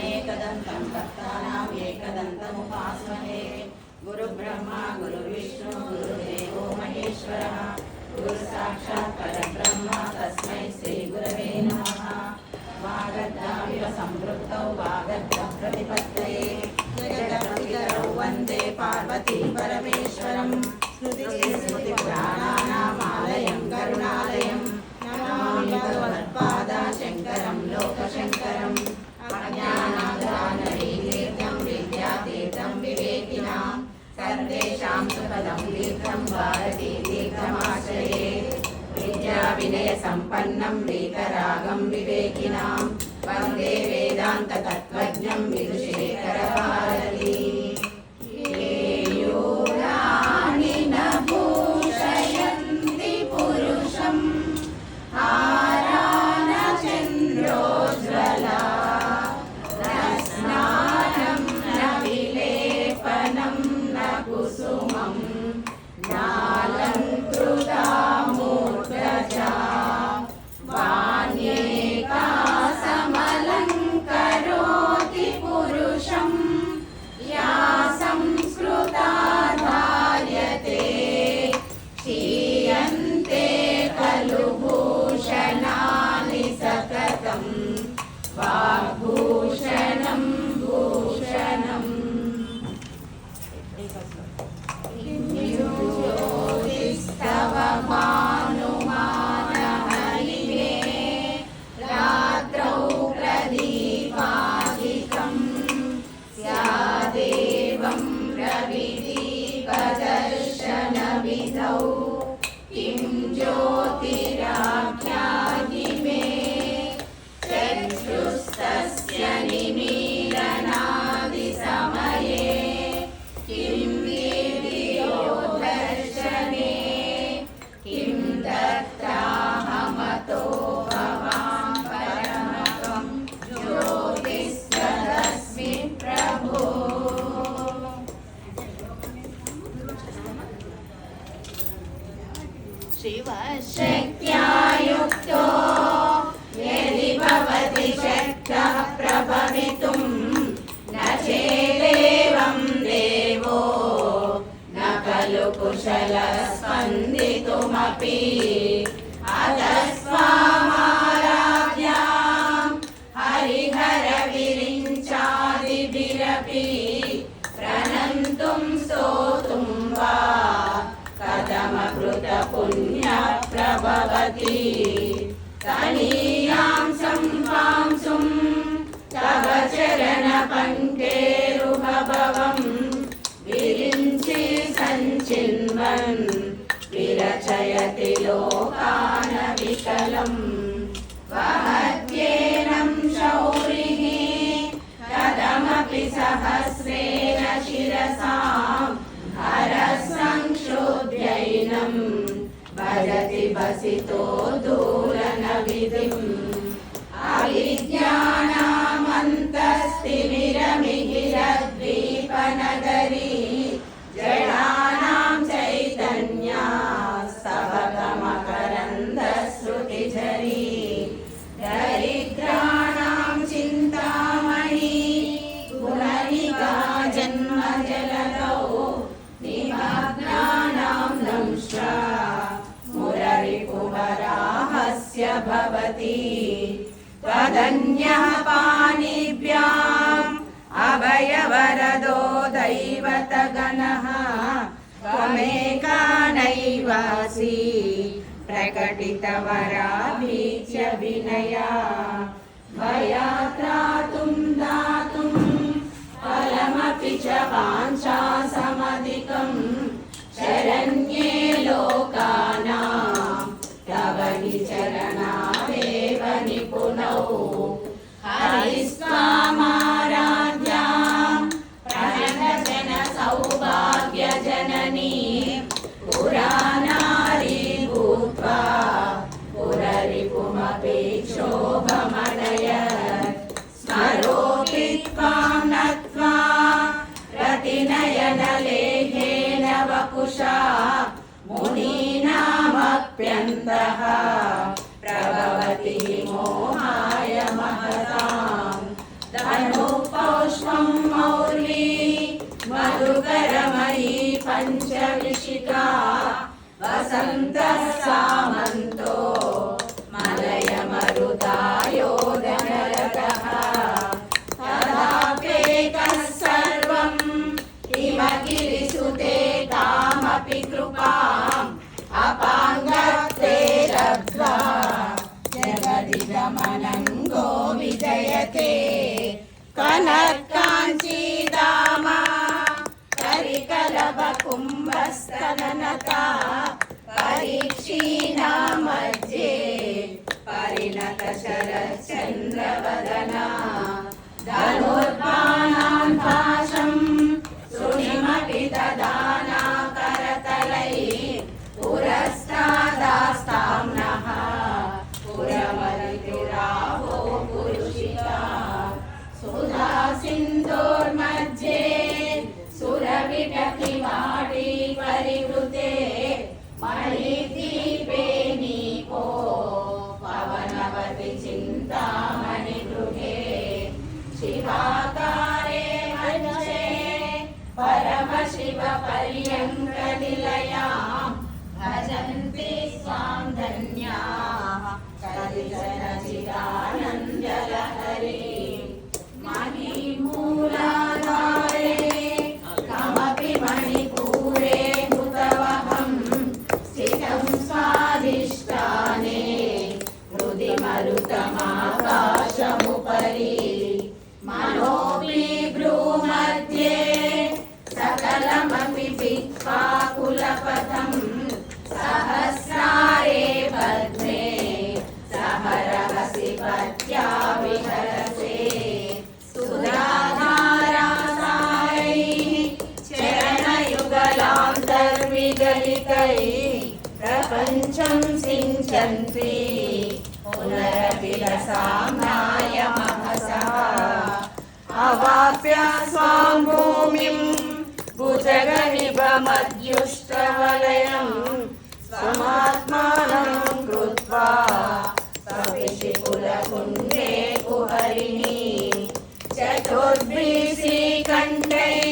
అనేకదంతం భక్తానాం ఏకదంతముపాస్మహే గురుబ్రహ్మ గురువిష్ణు గురుదేవో మహేశ్వరः గురు సాక్షాత్ పరబ్రహ్మ తస్మై శ్రీ గురవే నమః. వాగద్దావివ సంపృక్తౌ వాగద్ద ప్రతిపత్తయే జగద్పితరౌ వందే పార్వతీ పరమేశ్వరం స్మృతి స్మృతి పురాణానామాలయం కరుణాలయం నమామి భగవత్పాద శంకరం లోకశంకరం అజ్ఞానాదానవీతీర్థం విద్యాతీర్థం వివేకినాం సర్వేషాం సుపదం తీర్థం భారతీ తీర్థమాశ్రయే విద్యా शक्त्या युक्तो यदि भवति शक्तः प्रभवितुं न चेदेवं देवो न खलु कुशल स्पन्दितुमपि अदस्वाराया कथमकृतपुण्यप्रभवति कनीयां सम्पांसुं तव चरणपङ्केरुभवम् विरिञ्चि सञ्चिन्वन् विरचयति लोकानविकलम् वहत्येनं शौरिः कथमपि सहस्रेण शिरसाम् भजति भसितो दूरनविधिम् भवति त्वदन्यः पाणिभ्याम् अभयवरदो दैवतगणः त्वमेका नैवासि प्रकटितवराभीच्य विनया भयात्रातुं दातुं फलमपि च वाञ्छासमधिकं शरण्ये लोकानां तव हि वपुषा मुनीनामप्यन्तः प्रभवति मोहाय మధుకరమయీ పంచవిషికా వసంత సామంతో మలయ మరుదాయోదనరత సర్వం హిమగిరిసుతే తామపి కృపాం అపాంగత్తే లబ్ధ్వా జగదిగమనం గోవిజయతే కనకాంచీ ಕುಂಭಸ್ತನನತಾ ಪರೀಕ್ಷೀಣ ಮಧ್ಯೆ ಪರಿಣತ ಶರಚಂದ್ರವದನ ಧನುರ್ಬಾಣಾಂ ಪಾಶಂ ಸುಣಿಮಪಿ ತದಾನ चिन्तामणिगृहे। परम शिव परमशिवपर्यङ्क सिञ्चन्ति पुनरपि रसाम्नाय महसः अवाप्य स्वां भूमिं भुजगनिभमद्युष्टवलयं स्वमात्मानं कृत्वा सविषि कुलकुण्डे कुहरिणी चतुर्भिः श्रीकण्ठैः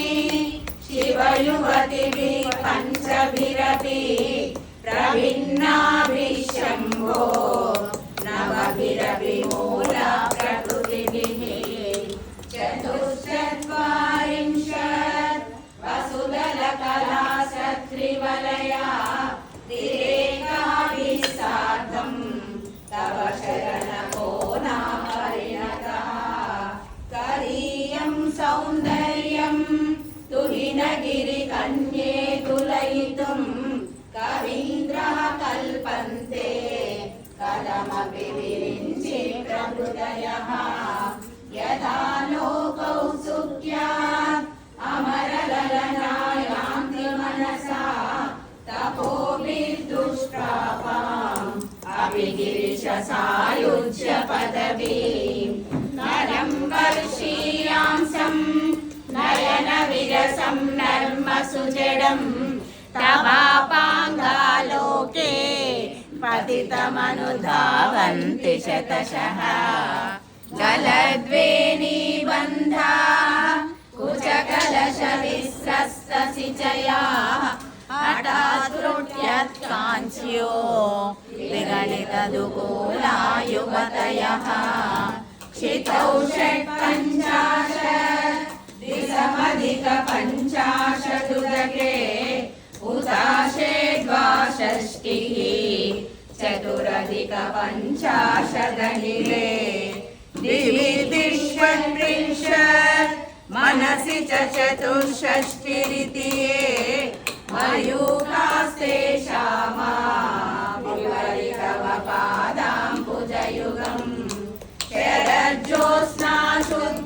शिवयुवतिभिः पञ्चभिरपि प्रभिन्नाभिः नर्मसुजडं तवापाङ्गालोके पतितमनुधावन्ति शतशः जलद्वेणीबन्धा कुचकलशविस्रस्तसिचयाः हठात्रुट्यत्काञ्च्यो विगलितदुकूलायुवतयः क्षितौ षट्पञ्चाशत् द्विसमधिक उदाशे द्वाषष्टिः चतुरधिक पञ्चाशदनिले दिवि त्रिंशत् मनसि च चतुष्षष्टिरिति ये मयूखास्ते श्यामा विवरितवपादाम्बुजयुगम् शरज्योत्स्ना शुद्ध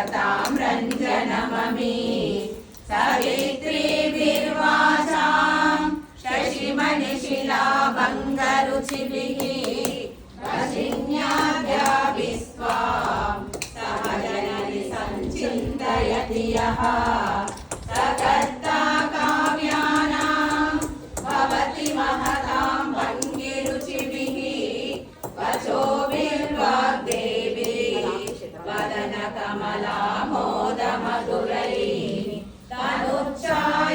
सतां रञ्जनममी। सवित्रीभिर्वाचां शशिमनिशिलाभङ्गरुचिभिः रशिन्याभ्याभिस्त्वां सहजनि सञ्चिन्तयति यः। time.